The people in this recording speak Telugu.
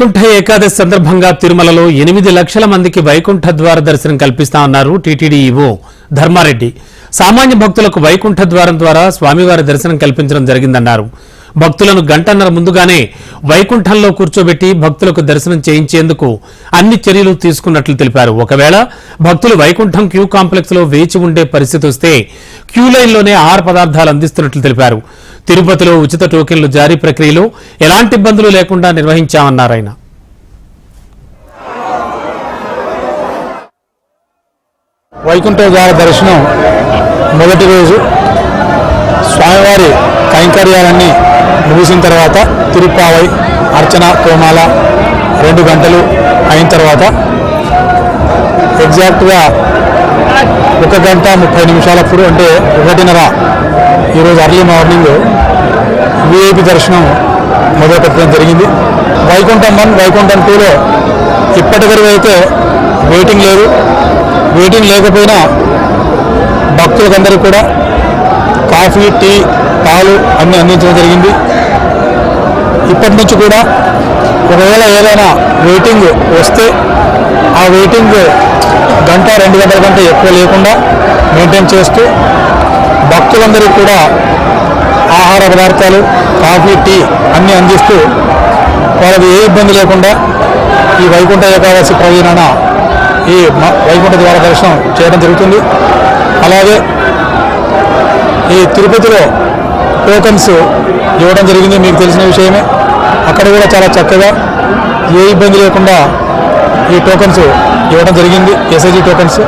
వైకుంఠ ఏకాదశి సందర్భంగా తిరుమలలో ఎనిమిది లక్షల మందికి వైకుంఠ ద్వార దర్శనం కల్పిస్తామన్నారు టీటీడీ ఈవో ధర్మారెడ్డి. సామాన్య భక్తులకు వైకుంఠ ద్వారం ద్వారా స్వామివారి దర్శనం కల్పించడం జరిగిందన్నారు. భక్తులను గంటన్నర ముందుగానే వైకుంఠంలో కూర్చోబెట్టి భక్తులకు దర్శనం చేయించేందుకు అన్ని చర్యలు తీసుకున్నట్లు తెలిపారు. ఒకవేళ భక్తులు వైకుంఠం క్యూ కాంప్లెక్స్లో వేచి ఉండే పరిస్థితి వస్తే క్యూ లైన్లోనే ఆహార పదార్థాలు అందిస్తున్నట్లు తెలిపారు. తిరుపతిలో ఉచిత టోకెన్లు జారీ ప్రక్రియలో ఎలాంటి ఇబ్బందులు లేకుండా నిర్వహించామన్నారు ఆయన. వైకుంఠ ద్వార దర్శనం మొదటి రోజు స్వామివారి కైంకర్యాలన్నీ ముగిసిన తర్వాత తిరుప్పావై అర్చన కోమాల రెండు గంటలు అయిన తర్వాత ఎగ్జాక్ట్గా ఒక గంట ముప్పై నిమిషాలప్పుడు అంటే ఒకటిన్నర ఈరోజు అర్లీ మార్నింగ్ విఐపి దర్శనం మొదలుపెట్టడం జరిగింది. వైకుంఠం వన్ వైకుంఠం టూలో ఇప్పటివరకు అయితే వెయిటింగ్ లేదు. వెయిటింగ్ లేకపోయినా భక్తులకందరికీ కూడా కాఫీ టీ పాలు అన్నీ అందించడం జరిగింది. ఇప్పటి నుంచి కూడా ఒకవేళ ఏదైనా వెయిటింగ్ వస్తే ఆ వెయిటింగ్ గంట రెండు గంటల కంటే ఎక్కువ లేకుండా మెయింటైన్ చేస్తూ భక్తులందరికీ కూడా ఆహార పదార్థాలు కాఫీ టీ అన్నీ అందిస్తూ వాళ్ళకి ఏ ఇబ్బంది లేకుండా ఈ వైకుంఠ ఏకాదశి ప్రయోజనాన ఈ వైకుంఠ ద్వార దర్శనం చేయడం జరుగుతుంది. అలాగే ఈ తిరుపతిలో టోకన్స్ ఇవ్వడం జరిగింది మీకు తెలిసిన విషయమే. అక్కడ కూడా చాలా చక్కగా ఏ ఇబ్బంది లేకుండా ఈ టోకన్స్ ఇవ్వడం జరిగింది. SIG tokens.